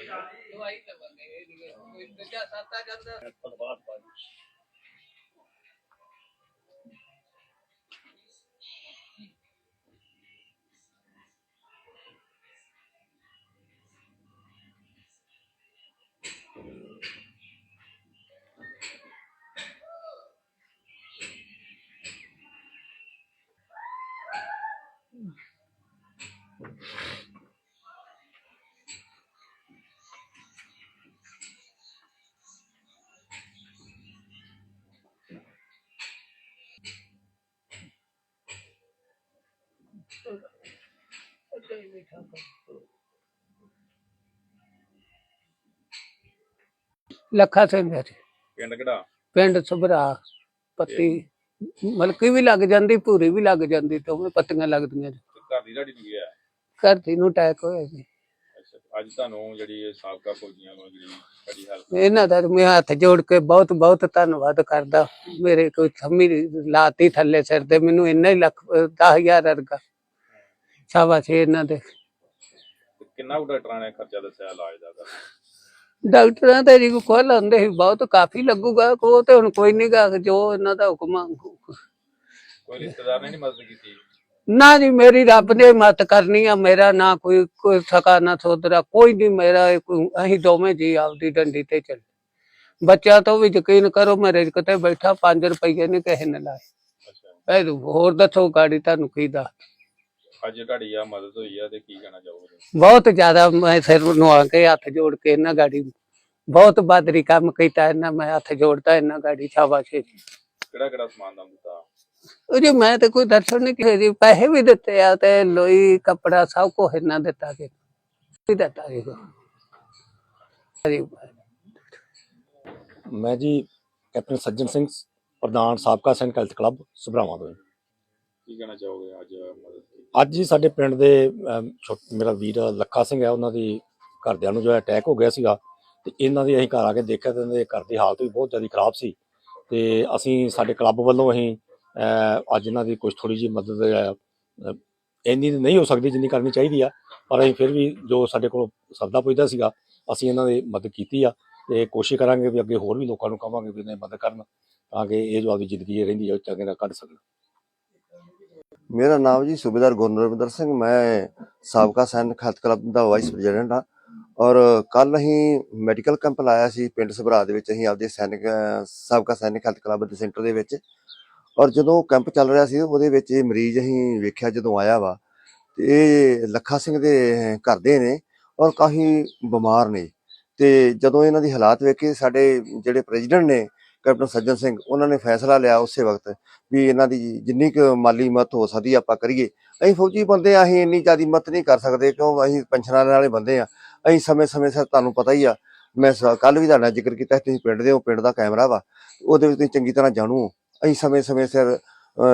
ਦਵਾਈ ਲਵਾਂਗੇ ਇਹ ਕੋਈ ਦੂਜਾ ਸੱਤਾ ਜਾਂਦਾ ਲੱਖਾ ਸਿੰਘ ਹੈ ਜੀ। ਪਿੰਡ ਕਿਹੜਾ? ਪਿੰਡ ਸੁਭਰਾ ਪੱਤੀ। ਮਲਕੀ ਵੀ ਲੱਗ ਜਾਂਦੀ ਭੂਰੀ ਵੀ ਲੱਗ ਜਾਂਦੀ ਤੇ ਉਹਨੇ ਪੱਤੀਆਂ ਲੱਗਦੀਆਂ। ਜੀ। ਤੇ ਘਰ ਦੀ ਢਾਡੀ ਨੂੰ ਗਿਆ ਘਰ ਦੀ ਨੂੰ ਅਟੈਕ ਹੋਇਆ ਜੀ। ਅੱਛਾ ਅੱਜ ਤੁਹਾਨੂੰ ਜਿਹੜੀ ਇਹ ਸਾਬਕਾ ਫੌਜੀਆਂ ਨੂੰ ਜਿਹੜੀ ਬੜੀ ਹੈਲਪ ਇਹਨਾਂ ਦਾ ਮੈਂ ਹੱਥ ਜੋੜ ਕੇ ਬਹੁਤ ਬਹੁਤ ਧੰਨਵਾਦ ਕਰਦਾ। ਮੇਰੇ ਕੋਈ ਥੰਮੀ ਲਾਤੀ ਥੱਲੇ ਸਿਰ ਤੇ ਮੈਨੂੰ ਇੰਨਾ ਹੀ ਲੱਖ 10000 ਅਰਗਾ ਸ਼ਾਬਾਸ਼ ਇਹਨਾਂ ਦੇ। ਕਿੰਨਾ ਕੁ ਡਾਕਟਰਾਂ ਨੇ ਖਰਚਾ ਦੱਸਿਆ ਇਲਾਜ ਦਾ? ਡਾਕਟਰਾਂ ਤੇ ਜੀ ਕੋਲ ਹੁੰਦੇ ਸੀ ਬਹੁਤ ਕਾਫੀ ਲੱਗੂਗਾ ਉਹ ਤੇ ਹੁਣ ਕੋਈ ਨਹੀਂ ਗਾ ਜੋ ਇਹਨਾਂ ਦਾ ਹੁਕਮ ਆ ਕੋਈ ਰਿਸ਼ਤੇਦਾਰ ਨੇ ਨਹੀਂ ਮਦਦ ਕੀਤੀ? ਨਾ ਜੀ ਮੇਰੀ ਰੱਬ ਨੇ ਮਤ ਕਰਨੀ ਆ ਮੇਰਾ ਨਾ ਕੋਈ ਕੋਈ ਸਕਾ ਨਾ ਸੋਦਰਾ ਕੋਈ ਨਹੀਂ ਮੇਰਾ ਇਹ ਕੋਈ- ਅਸੀਂ ਦੋਵੇਂ ਜੀ ਆਪਦੀ ਡੰਡੀ ਤੇ ਚੱਲ। ਬੱਚਿਆਂ ਤੋਂ ਵੀ ਯਕੀਨ ਕਰੋ ਮੈਂ ਰਿਜਕ ਤੇ ਬੈਠਾ 5 ਰੁਪਏ ਨਹੀਂ ਕਿਸੇ ਨੇ ਲਾਏ। ਅੱਛਾ। ਇਹ ਹੋਰ ਦੱਸੋ ਗਾੜੀ ਤੁਹਾਨੂੰ ਕੀ ਦਾ ਅੱਜ ਤੁਹਾਡੀ ਆ ਮਦਦ ਹੋਈ ਆ ਤੇ ਕੀ ਕਹਿਣਾ ਚਾਹੋਗੇ? ਬਹੁਤ ਜ਼ਿਆਦਾ ਮੈਂ ਸਿਰ ਨੂੰ ਆ ਕੇ ਹੱਥ ਜੋੜ ਕੇ ਇਹਨਾਂ ਗਾੜੀ ਬਹੁਤ ਬਾਦਰੀ ਕੰਮ ਕੀਤਾ ਇਹਨਾਂ ਮੈਂ ਹੱਥ ਜੋੜਦਾ ਇਹਨਾਂ ਗਾੜੀ ਸ਼ਾਬਾਸ਼। ਜੀ ਕਿਹੜਾ ਕਿਹੜਾ ਸਮਾਨ ਦਾ ਦਿੱਤਾ? ਉਹ ਜੀ ਮੈਂ ਤੇ ਕੋਈ ਦਰਸ਼ਨ ਨਹੀਂ ਕੀਤਾ ਜੀ ਪੈਸੇ ਵੀ ਦਿੱਤੇ ਆ ਤੇ ਲੋਈ ਕੱਪੜਾ ਸਭ ਕੁਝ ਇਹਨਾਂ ਦਿੱਤਾ ਜੀ ਵੀ ਦਿੱਤਾ ਜੀ ਜੀ ਮੈਂ ਜੀ ਕੈਪਟਨ ਸੱਜਣ ਸਿੰਘ ਪ੍ਰਧਾਨ ਸਾਬਕਾ ਸੈਨਿਕ ਹੈਲਥ ਕਲੱਬ ਸੁਭਰਾਵਾਂ ਤੋਂ। ਕੀ ਕਹਿਣਾ ਚਾਹੋਗੇ ਅੱਜ ਮਦਦ ਕੀਤੀ ਅੱਜ ਹੀ ਸਾਡੇ ਪਿੰਡ ਦੇ ਅਮ, ਛੋਟ- ਮੇਰਾ ਵੀਰ ਲੱਖਾ ਸਿੰਘ ਹੈ ਉਹਨਾਂ ਦੀ ਘਰਦਿਆਂ ਨੂੰ ਜੋ ਹੈ ਅਟੈਕ ਹੋ ਗਿਆ ਸੀਗਾ ਤੇ ਇਹਨਾਂ ਦੀ ਅਸੀਂ ਘਰ ਆ ਕੇ ਦੇਖਿਆ ਤੇ ਇਹਨਾਂ ਦੇ ਘਰ ਦੀ ਹਾਲਤ ਵੀ ਬਹੁਤ ਜ਼ਿਆਦਾ ਖਰਾਬ ਸੀ ਤੇ ਅਸੀਂ ਸਾਡੇ ਕਲੱਬ ਵੱਲੋਂ ਅਸੀਂ ਅਹ, ਅੱਜ ਇਹਨਾਂ ਦੀ ਕੁਝ ਥੋੜੀ ਜਿਹੀ ਮਦਦ ਅਹ, ਅਹ, ਇੰਨੀ ਤਾਂ ਨਹੀਂ ਹੋ ਸਕਦੀ ਜਿੰਨੀ ਕਰਨੀ ਚਾਹੀਦੀ ਆ ਪਰ ਅਸੀਂ ਫਿਰ ਵੀ ਜੋ ਸਾਡੇ ਕੋਲ ਸਰਦਾ ਪੁੱਜਦਾ ਸੀਗਾ ਅਸੀਂ ਇਹਨਾਂ ਦੀ ਮਦਦ ਕੀਤੀ ਆ ਤੇ ਕੋਸ਼ਿਸ਼ ਕਰਾਂਗੇ ਵੀ ਅੱਗੇ ਹੋਰ ਵੀ ਲੋਕਾਂ ਨੂੰ ਕਵਾਂਗੇ ਵੀ ਇਹਨਾਂ ਦੀ ਮਦਦ ਕਰਨ ਤਾਂ ਕਿ ਇਹ ਜੋ ਆਪਦੀ ਜ਼ਿੰਦਗੀ ਰਹਿੰਦੀ ਹੈ ਉਹ ਚੰਗੇ ਨਾਲ ਕੱਢ ਸਕਣ। ਮੇਰਾ ਨਾਮ ਜੀ ਸੂਬੇਦਾਰ ਗੁਰਨਰਵਿੰਦਰ ਸਿੰਘ, ਮੈਂ ਸਾਬਕਾ ਸੈਨਿਕ ਹੈਲਥ ਕਲੱਬ ਦਾ ਵਾਈਸ ਪ੍ਰੈਜ਼ੀਡੈਂਟ ਹਾਂ। ਔਰ ਕੱਲ ਅਸੀਂ ਮੈਡੀਕਲ ਕੈਂਪ ਲਾਇਆ ਸੀ, ਪਿੰਡ ਸਭਰਾ ਦੇ ਵਿੱਚ ਅਸੀਂ ਆਪਦੇ ਸੈਨਿਕ, ਸਾਬਕਾ ਸੈਨਿਕ ਹੈਲਥ ਕਲੱਬ ਦੇ ਸੈਂਟਰ ਦੇ ਵਿੱਚ। ਔਰ ਜਦੋਂ ਕੈਂਪ ਚੱਲ ਰਿਹਾ ਸੀ, ਉਹਦੇ ਵਿੱਚ ਇਹ ਮਰੀਜ਼ ਅਸੀਂ ਵੇਖਿਆ ਜਦੋਂ ਆਇਆ ਵਾ, ਤੇ ਇਹ ਲੱਖਾ ਸਿੰਘ ਦੇ ਘਰ ਦੇ ਨੇ ਔਰ ਕਾਫੀ ਬਿਮਾਰ ਨੇ। ਤੇ ਜਦੋਂ ਇਹਨਾਂ ਦੀ ਹਾਲਾਤ ਵੇਖੇ, ਸਾਡੇ ਜਿਹੜੇ ਪ੍ਰੈਜ਼ੀਡੈਂਟ ਨੇ ਕੈਪਟਨ ਸੱਜਣ ਸਿੰਘ, ਉਹਨਾਂ ਨੇ ਫੈਸਲਾ ਲਿਆ ਉਸੇ ਵਕਤ ਵੀ ਇਹਨਾਂ ਦੀ ਜਿੰਨੀ ਕੁ ਮਾਲੀ ਮਦਦ ਹੋ ਸਕਦੀ ਆਪਾਂ ਕਰੀਏ। ਅਸੀਂ ਫੌਜੀ ਬੰਦੇ ਆ, ਅਸੀਂ ਇੰਨੀ ਜ਼ਿਆਦਾ ਮਦਦ ਨਹੀਂ ਕਰ ਸਕਦੇ, ਕਿਉਂ? ਅਸੀਂ ਪੈਨਸ਼ਨਾਂ ਵਾਲੇ ਬੰਦੇ ਆ। ਅਸੀਂ ਸਮੇਂ-ਸਮੇਂ ਸਿਰ ਤੁਹਾਨੂੰ ਪਤਾ ਹੀ ਆ, ਮੈਂ ਕੱਲ ਵੀ ਤੁਹਾਡਾ ਜ਼ਿਕਰ ਕੀਤਾ ਤੁਸੀਂ ਪਿੰਡ ਦੇ ਹੋ, ਪਿੰਡ ਦਾ ਕੈਮਰਾ ਵਾ, ਉਹਦੇ ਵਿੱਚ ਤੁਸੀਂ ਚੰਗੀ ਤਰ੍ਹਾਂ ਜਾਣੂ ਅਸੀਂ ਸਮੇਂ-ਸਮੇਂ ਸਿਰ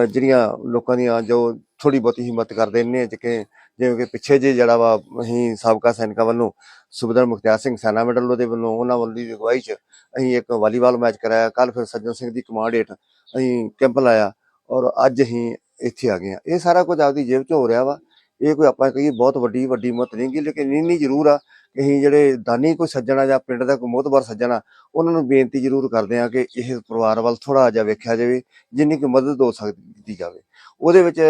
ਜਿਹੜੀਆਂ ਲੋਕਾਂ ਦੀਆਂ ਜੋ ਥੋੜੀ ਬਹੁਤੀ ਹਿੰਮਤ ਕਰਦੇ ਨੇ ਜਿਵੇਂ ਜਿਵੇਂ ਕਿ ਪਿੱਛੇ ਜੇ ਜਿਹੜਾ ਵਾ ਅਸੀਂ ਸਾਬਕਾ ਸੈਨਿਕਾਂ ਵੱਲੋਂ ਸੁਬਦਰ ਮੁਖਤਿਆਰ ਸਿੰਘ ਸੈਨਾ ਮੈਡਲ ਉਹਦੇ ਵੱਲੋਂ, ਉਹਨਾਂ ਵੱਲੋਂ ਦੀ ਅਗਵਾਈ 'ਚ ਅਸੀਂ ਇੱਕ ਵਾਲੀਬਾਲ ਮੈਚ ਕਰਾਇਆ। ਕੱਲ ਫਿਰ ਸੱਜਣ ਸਿੰਘ ਦੀ ਕਮਾਂਡ ਹੇਠ ਅਸੀਂ ਕੈਂਪ ਲਾਇਆ ਔਰ ਅੱਜ ਅਸੀਂ ਇੱਥੇ ਆ ਗਏ ਆ ਇਹ ਸਾਰਾ ਕੁਝ ਆਪਦੀ ਜੇਬ 'ਚ ਹੋ ਰਿਹਾ ਵਾ। ਇਹ ਕੋਈ ਆਪਾਂ ਕਹੀਏ ਬਹੁਤ ਵੱਡੀ ਵੱਡੀ ਮਤ ਨਹੀਂ ਗੀ, ਲੇਕਿਨ ਇੰਨੀ ਜ਼ਰੂਰ ਆ ਕਿ ਅਸੀਂ ਜਿਹੜੇ ਦਾਨੀ ਕੋਈ ਸੱਜਣਾ ਜਾਂ ਪਿੰਡ ਦਾ ਕੋਈ ਮੋਹਤਬਰ ਸੱਜਣਾ ਉਹਨਾਂ ਨੂੰ ਬੇਨਤੀ ਜ਼ਰੂਰ ਕਰਦੇ ਆ ਕਿ ਇਹ ਪਰਿਵਾਰ ਵੱਲ ਥੋੜਾ ਜਿਹਾ ਵੇਖਿਆ ਜਾਵੇ, ਜਿੰਨੀ ਕੁ ਮਦਦ ਹੋ ਸਕਦੀ, ਦਿੱਤੀ ਜਾਵੇ। ਉਹਦੇ ਵਿੱਚ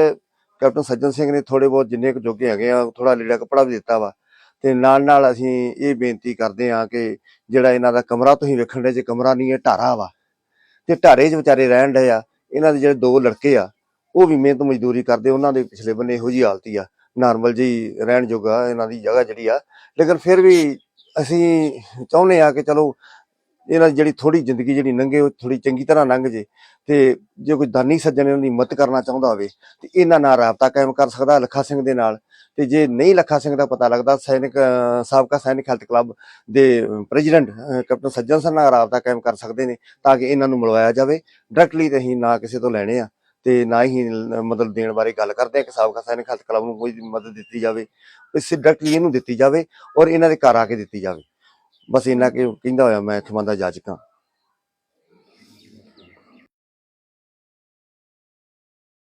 ਕੈਪਟਨ ਸੱਜਣ ਸਿੰਘ ਨੇ ਥੋੜੇ ਬਹੁਤ ਜਿੰਨੇ ਕੁ ਜੋਗੇ ਹੈਗੇ ਆ ਥੋੜਾ ਲੀੜਾ ਕੱਪੜਾ ਵੀ ਦਿੱਤਾ ਵਾ। ਤੇ ਨਾਲ ਨਾਲ ਅਸੀਂ ਇਹ ਬੇਨਤੀ ਕਰਦੇ ਆ ਕਿ ਜਿਹੜਾ ਇਹਨਾਂ ਦਾ ਕਮਰਾ ਤੁਸੀਂ ਵੇਖਣ ਦੇ ਜੇ ਕਮਰਾ ਨਹੀਂ ਇਹ ਢਾਰਾ ਵਾ। ਤੇ ਢਾਰੇ 'ਚ ਵਿਚਾਰੇ ਰਹਿਣ ਡਏ ਆ। ਇਹਨਾਂ ਦੇ ਜਿਹੜੇ ਦੋ ਲੜਕੇ ਆ, ਉਹ ਵੀ ਮਿਹਨਤ ਮਜ਼ਦੂਰੀ ਕਰਦੇ, ਉਹਨਾਂ ਦੇ ਪਿਛਲੇ ਬੰਨੇ ਇਹੋ ਜੀ ਹਾਲਤ ਹੀ ਆ। ਨਾਰਮਲ ਜੀ ਰਹਿਣ ਜੋਗਾ ਇਹਨਾਂ ਦੀ ਜਗ੍ਹਾ ਜਿਹੜੀ ਆ। ਲੇਕਿਨ ਫਿਰ ਵੀ ਅਸੀਂ ਚਾਹੁੰਦੇ ਆ ਕਿ ਚਲੋ ਇਹਨਾਂ ਦੀ ਜਿਹੜੀ ਥੋੜੀ ਜ਼ਿੰਦਗੀ ਜਿਹੜੀ ਲੰਘੇ ਉਹ ਥੋੜੀ ਚੰਗੀ ਤਰ੍ਹਾਂ ਲੰਘ ਜੇ ਤੇ ਜੇ ਕੋਈ ਦਾਨੀ ਸੱਜਣ ਇਹਨਾਂ ਦੀ ਮਦਦ ਕਰਨਾ ਚਾਹੁੰਦਾ ਹੋਵੇ, ਤੇ ਇਹਨਾਂ ਨਾਲ ਰਾਬਤਾ ਕਾਇਮ ਕਰ ਸਕਦਾ ਲੱਖਾ ਸਿੰਘ ਦੇ ਨਾਲ। ਤੇ ਜੇ ਨਹੀਂ ਲੱਖਾ ਸਿੰਘ ਦਾ ਪਤਾ ਲੱਗਦਾ, ਸੈਨਿਕ ਸਾਬਕਾ ਸੈਨਿਕ ਹੈਲਥ ਕਲੱਬ ਦੇ ਪ੍ਰੈਜ਼ੀਡੈਂਟ ਕੈਪਟਨ ਸੱਜਣ ਸਰ ਨਾਲ ਰਾਬਤਾ ਕਾਇਮ ਕਰ ਸਕਦੇ ਨੇ ਤਾਂ ਕਿ ਇਹਨਾਂ ਨੂੰ ਮਿਲਵਾਇਆ ਜਾਵੇ। ਡਾਇਰੈਕਟਲੀ ਤੇ ਅਸੀਂ ਨਾ ਕਿਸੇ ਤੋਂ ਲੈਣੇ ਆ ਤੇ ਨਾ ਹੀ ਲ- ਮਦਦ ਦੇਣ ਬਾਰੇ ਗੱਲ ਕਰਦੇ ਆ ਕਿ ਸਾਬਕਾ ਸੈਨਿਕ ਹੈਲਥ ਕਲੱਬ ਨੂੰ ਕੋਈ ਮਦਦ ਦਿੱਤੀ ਜਾਵੇ। ਇਸ ਡਾਇਰੈਕਟਲੀ ਇਹਨੂੰ ਦਿੱਤੀ ਜਾਵੇ ਔਰ ਇਹਨਾਂ ਦੇ ਘਰ ਆ ਕੇ ਦਿੱਤੀ ਜਾਵੇ। ਬਸ ਇੰਨਾ ਕਿ ਕਹਿੰਦਾ ਹੋਇਆ ਮੈਂ ਖਮੰਦਾ ਜਾਚਕਾਂ